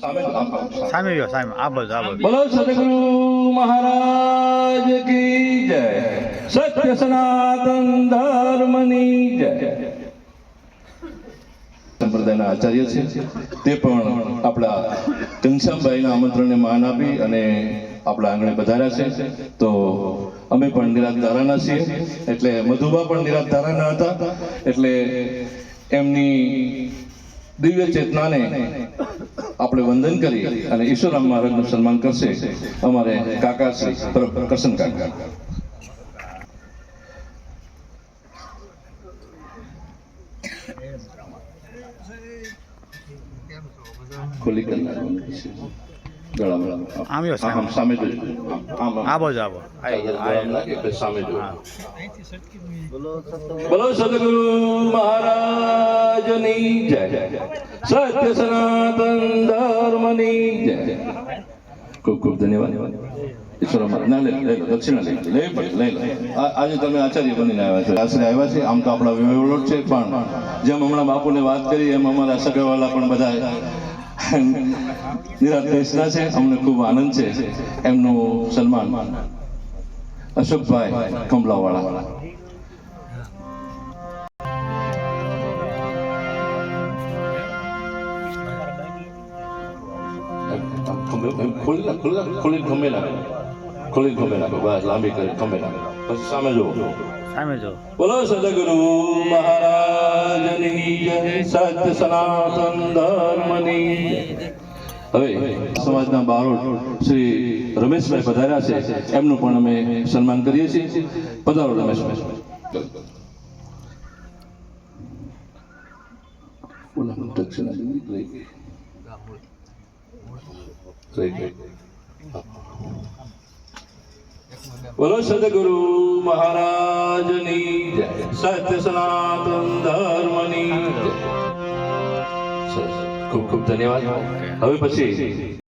સામે જ સામે આ બધું આ બધું બોલો સદગુરુ મહારાજ કી જય. સત્ય સનાતન ધર્મની જય. સંપ્રદાયના આચાર્ય છે, તે પણ આપણા ઘનશ્યામભાઈના આમંત્રણને માન આપી અને આપણા આંગણે પધાર્યા છે. તો અમે પણ નિરાત ધારાના છીએ, એટલે મધુબા પણ નિરાત ધારાના હતા, એટલે એમની દિવ્ય ચેતનાને આપણે વંદન કરી અને ઈશ્વરામ મહારાજનું સન્માન કરશે. અમારે કાકા શ્રી પ્રસન્ન કાકા. કરી સામે. બોલો સદગુરુ મહારાજની જય. સત્ય સનાતન ધર્મની જય. ખૂબ ખૂબ ધન્યવાદ. ના લે દક્ષિણા તમે આચાર્ય બનીને આવ્યા છો. આશરે આવ્યા છે. આમ તો આપણા છે, પણ જેમ હમણાં બાપુને વાત કરી, એમ અમારા સગાવાલા પણ બધા નિરાત છે. અમને ખૂબ આનંદ છે. એમનું સન્માન અશોકભાઈ કંબલાવાળા ખોલી નાખ ખોલી નાખ ખોલી ખમે નાખો ખોલી ખમે નાખો બસ લાંબી કરી ખમે નાખો પછી સામે જો સામે જો બોલો સદગુરુ મહારાજની જય સત્ય સનાતન ધર્મની હવે સમાજના બારોટ શ્રી રમેશભાઈ પધાર્યા છે એમનું પણ અમે સન્માન કરીએ છીએ પધારો રમેશભાઈ બોલા દક્ષિણા ગઈ બોલો સદગુરુ મહારાજની જય. સત્ય સનાતન ધર્મની જય. ખૂબ ખૂબ ધન્યવાદ. હવે પછી